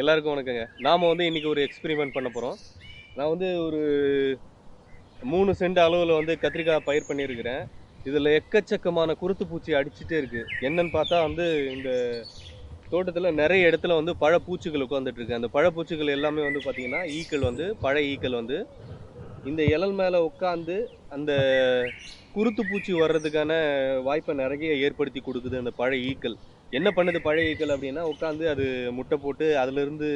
எல்லாருக்கும் வணக்கங்க. நாம் வந்து இன்றைக்கி ஒரு எக்ஸ்பெரிமெண்ட் பண்ண போகிறோம் நான் வந்து ஒரு மூணு சென்ட் அளவில் வந்து கத்திரிக்காய் பயிர் பண்ணியிருக்கிறேன். இதில் எக்கச்சக்கமான குருத்து பூச்சி அடிச்சுட்டே இருக்குது என்னன்னு பார்த்தா வந்து இந்த தோட்டத்தில் நிறைய இடத்துல வந்து பழப்பூச்சிகள் பூச்சிகள் உட்காந்துட்ருக்கு அந்த பழப்பூச்சிகள் எல்லாமே வந்து பார்த்திங்கன்னா ஈக்கள் வந்து பழ ஈக்கள் வந்து இந்த இலல் மேலே உட்காந்து அந்த குருத்து பூச்சி வர்றதுக்கான வாய்ப்பை நிறைய ஏற்படுத்தி கொடுக்குது அந்த பழ ஈக்கள். என்ன பண்ணுது பழைய ஈக்கள் அப்படின்னா உட்காந்து அது முட்டை போட்டு அதுலேருந்து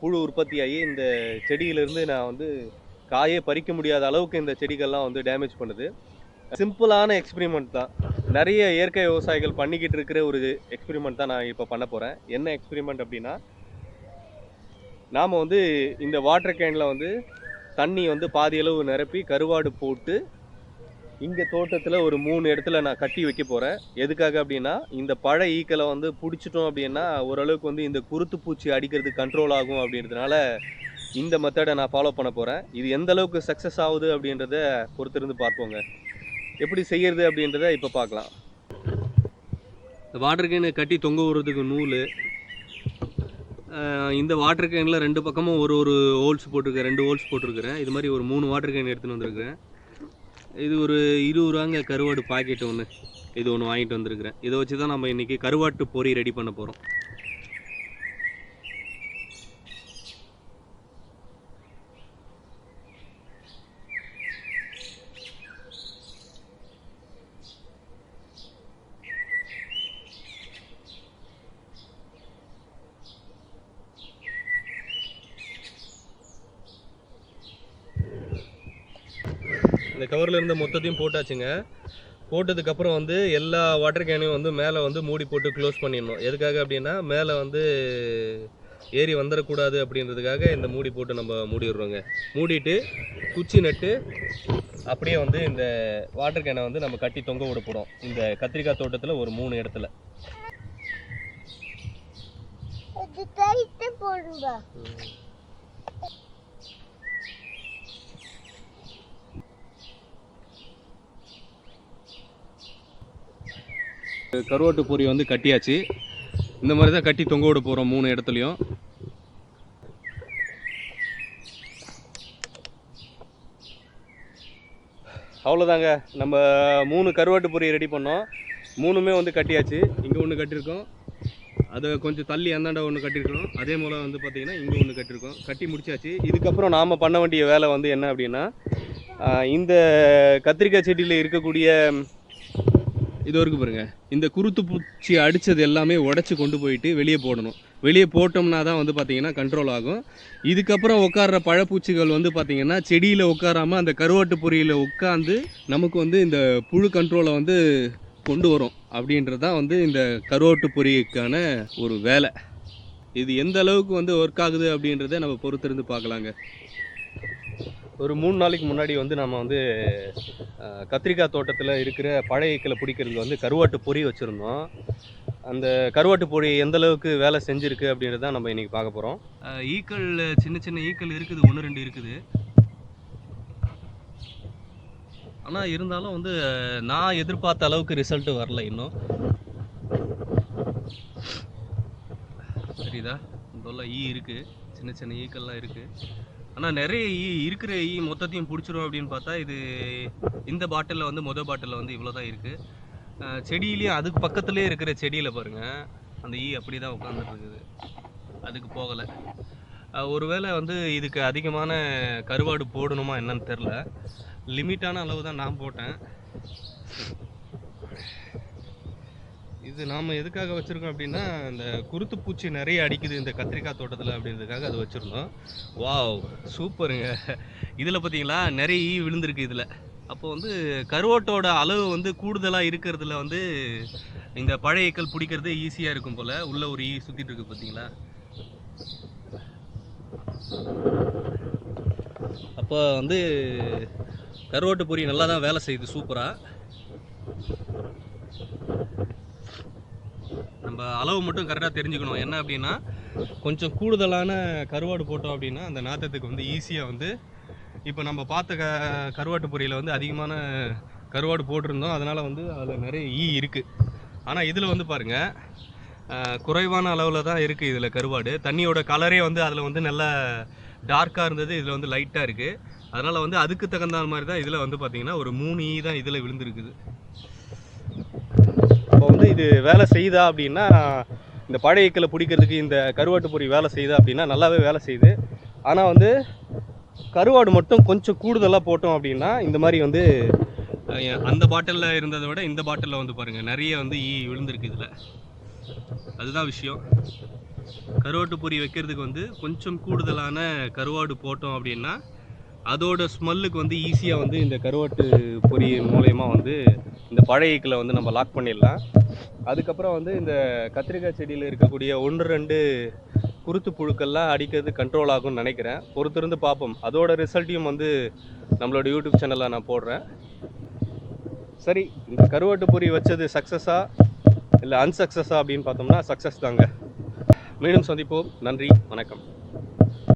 புழு உற்பத்தி ஆகி இந்த செடியிலேருந்து நான் வந்து காயே பறிக்க முடியாத அளவுக்கு இந்த செடிகள்லாம் வந்து டேமேஜ் பண்ணுது. சிம்பிளான எக்ஸ்பிரிமெண்ட் தான். நிறைய இயற்கை விவசாயிகள் பண்ணிக்கிட்டு இருக்கிற ஒரு எக்ஸ்பிரிமெண்ட் தான் நான் இப்போ பண்ண போகிறேன் என்ன எக்ஸ்பிரிமெண்ட் அப்படின்னா நாம் வந்து இந்த வாட்டர் கேனில் வந்து தண்ணி வந்து பாதி அளவு நிரப்பி கருவாடு போட்டு இங்கே தோட்டத்தில் ஒரு மூணு இடத்துல நான் கட்டி வைக்க போகிறேன் எதுக்காக அப்படின்னா இந்த பழ ஈக்களை வந்து பிடிச்சிட்டோம் அப்படின்னா ஓரளவுக்கு வந்து இந்த குருத்து பூச்சி அடிக்கிறது கண்ட்ரோல் ஆகும் அப்படின்றதுனால இந்த மெத்தடை நான் ஃபாலோ பண்ண போகிறேன் இது எந்த அளவுக்கு சக்ஸஸ் ஆகுது அப்படின்றத பொறுத்திருந்து பார்ப்போங்க. எப்படி செய்யறது அப்படின்றத இப்போ பார்க்கலாம். இந்த வாட்டர் கேனை கட்டி தொங்க விடுறதுக்கு நூல். இந்த வாட்டர் கேனில் ரெண்டு பக்கமும் ஒரு ஒரு ஹோல்ஸ் போட்டிருக்கேன். ரெண்டு ஹோல்ஸ் போட்டிருக்கிறேன். இது மாதிரி ஒரு மூணு வாட்டர் கேன் எடுத்துகிட்டு வந்திருக்கிறேன். இது ஒரு இருபது ரூபாங்க கருவாடு பாக்கெட் ஒன்று இது ஒன்று வாங்கிட்டு வந்திருக்கிறேன். இதை வச்சு தான் நம்ம இன்றைக்கி கருவாட்டு பொரி ரெடி பண்ண போகிறோம் இந்த கவரில் இருந்த மொத்தத்தையும் போட்டாச்சுங்க. போட்டதுக்கப்புறம் வந்து எல்லா வாட்டர் கேனையும் வந்து மேலே வந்து மூடி போட்டு க்ளோஸ் பண்ணிடணும். எதுக்காக அப்படின்னா மேலே வந்து ஏறி வந்துடக்கூடாது அப்படின்றதுக்காக இந்த மூடி போட்டு நம்ம மூடிடுறோங்க. மூடிட்டு குச்சி நட்டு அப்படியே வந்து இந்த வாட்டர் கேனை வந்து நம்ம கட்டி தொங்க விட போகிறோம் இந்த கத்திரிக்காய் தோட்டத்தில் ஒரு மூணு இடத்துல. போடுங்க. கருவாட்டு பொரி வந்து கட்டியாச்சு. இந்த மாதிரி தான் கட்டி தொங்க விட போகிறோம் மூணு இடத்துலையும். அவ்வளோதாங்க நம்ம மூணு கருவாட்டு பொரி ரெடி பண்ணோம். மூணுமே வந்து கட்டியாச்சு. இங்கே ஒன்று கட்டியிருக்கோம் அதை கொஞ்சம் தள்ளி அந்தாண்ட ஒன்று கட்டியிருக்கோம் அதே போல் வந்து பார்த்திங்கன்னா இங்கே ஒன்று கட்டியிருக்கோம் கட்டி முடிச்சாச்சு. இதுக்கப்புறம் நாம் பண்ண வேண்டிய வேலை வந்து என்ன அப்படின்னா இந்த கத்திரிக்காய் செடியில் இருக்கக்கூடிய இது வரைக்கும் பாருங்க. இந்த குருத்து பூச்சி அடித்தது எல்லாமே உடச்சி கொண்டு போயிட்டு வெளியே போடணும். வெளியே போட்டோம்னா தான் வந்து பார்த்தீங்கன்னா கண்ட்ரோல் ஆகும். இதுக்கப்புறம் உட்கார்ற பழப்பூச்சிகள் வந்து பார்த்திங்கன்னா செடியில் உட்காராமல் அந்த கருவாட்டு பொரியில் உட்காந்து நமக்கு வந்து இந்த புழு கண்ட்ரோலை வந்து கொண்டு வரும். அப்படின்றது தான் வந்து இந்த கருவாட்டு பொரிக்கான ஒரு வேலை. இது எந்த அளவுக்கு வந்து ஒர்க் ஆகுது அப்படின்றத நம்ம பொறுத்திருந்து பார்க்கலாங்க. ஒரு மூணு நாளைக்கு முன்னாடி வந்து நம்ம வந்து கத்திரிக்காய் தோட்டத்தில் இருக்கிற பழைய ஈக்களை பிடிக்கிறதுக்கு வந்து கருவாட்டு பொரி வச்சுருந்தோம். அந்த கருவாட்டு பொரி எந்த அளவுக்கு வேலை செஞ்சுருக்கு அப்படின்றத நம்ம இன்றைக்கி பார்க்க போகிறோம் ஈக்கள் சின்ன சின்ன ஈக்கள் இருக்குது ஒன்று ரெண்டு இருக்குது. ஆனால் இருந்தாலும் வந்து நான் எதிர்பார்த்த அளவுக்கு ரிசல்ட்டு வரல இன்னும். தெரியுதா? இதெல்லாம் ஈ இருக்குது சின்ன சின்ன ஈக்கள்லாம் இருக்குது ஆனால் நிறைய ஈ இருக்கிற ஈ மொத்தத்தையும் பிடிச்சிரும் அப்படின்னு பார்த்தா இது இந்த பாட்டிலில் வந்து மொதல் பாட்டிலில் வந்து இவ்வளோ தான் இருக்குது செடியிலையும் அதுக்கு பக்கத்துலேயே இருக்கிற செடியில் பாருங்கள் அந்த ஈ அப்படி தான் உட்காந்துருக்குது அதுக்கு போகலை. ஒருவேளை வந்து இதுக்கு அதிகமான கருவாடு போடணுமா என்னன்னு தெரில லிமிட்டான அளவு தான் நான் போட்டேன். இது நாம் எதுக்காக வச்சுருக்கோம் அப்படின்னா இந்த குருத்து பூச்சி நிறைய அடிக்குது இந்த கத்திரிக்காய் தோட்டத்தில் அப்படின்றதுக்காக அது வச்சுருந்தோம். வாவ் சூப்பருங்க. இதில் பார்த்தீங்களா நிறைய ஈ விழுந்திருக்கு இதில். அப்போ வந்து கருவாட்டோட அளவு வந்து கூடுதலாக இருக்கிறதுல வந்து இந்த பழைய ஈக்கள் பிடிக்கிறது ஈஸியாக இருக்கும் போல். உள்ள ஒரு ஈ சுற்றிட்டு இருக்கு பார்த்தீங்களா அப்போ வந்து கருவாட்டு பொறி நல்லா தான் வேலை செய்யுது சூப்பராக நம்ம அளவு மட்டும் கரெக்டாக தெரிஞ்சுக்கணும். என்ன அப்படின்னா கொஞ்சம் கூடுதலான கருவாடு போட்டோம் அப்படின்னா அந்த நாத்தத்துக்கு வந்து ஈஸியாக வந்து இப்போ நம்ம பார்த்த க கருவாட்டு பொரியில் வந்து அதிகமான கருவாடு போட்டிருந்தோம். அதனால் வந்து அதில் நிறைய e ஈ இருக்குது ஆனால் இதில் வந்து பாருங்கள் குறைவான அளவில் தான் இருக்குது இதில் கருவாடு. தண்ணியோட கலரே வந்து அதில் வந்து நல்லா டார்க்காக இருந்தது இதில் வந்து லைட்டாக இருக்குது அதனால் வந்து அதுக்கு தகுந்த மாதிரி தான் இதில் வந்து பார்த்திங்கன்னா ஒரு மூணு ஈ தான் இதில் விழுந்துருக்குது. இப்போ வந்து இது வேலை செய்யுதா அப்படின்னா இந்த பழைய இக்கலை பிடிக்கிறதுக்கு இந்த கருவாட்டு பொறி வேலை செய்யுது அப்படின்னா நல்லாவே வேலை செய்யுது. ஆனால் வந்து கருவாடு மட்டும் கொஞ்சம் கூடுதலாக போட்டோம் அப்படின்னா இந்த மாதிரி வந்து அந்த பாட்டிலில் இருந்ததை விட இந்த பாட்டிலில் வந்து பாருங்கள் நிறைய வந்து ஈ விழுந்திருக்கு இதில். அதுதான் விஷயம். கருவாட்டு பொறி வைக்கிறதுக்கு வந்து கொஞ்சம் கூடுதலான கருவாடு போட்டோம் அப்படின்னா அதோட ஸ்மெல்லுக்கு வந்து ஈஸியாக வந்து இந்த கருவாட்டு பொரி மூலயமா வந்து இந்த பழைய ஈக்கில் வந்து நம்ம லாக் பண்ணிடலாம். அதுக்கப்புறம் வந்து இந்த கத்திரிக்காய் செடியில் இருக்கக்கூடிய ஒன்று ரெண்டு குருத்து புழுக்கள்லாம் அடிக்கிறது கண்ட்ரோல் ஆகும்னு நினைக்கிறேன். பொறுத்திருந்து பார்ப்போம். அதோட ரிசல்ட்டையும் வந்து நம்மளோட யூடியூப் சேனலில் நான் போடுறேன். சரி இந்த கருவாட்டு பொரி வச்சது சக்ஸஸா இல்லை அன்சக்ஸஸா அப்படின்னு பார்த்தோம்னா சக்ஸஸ் தாங்க. மீண்டும் சந்திப்போம். நன்றி வணக்கம்.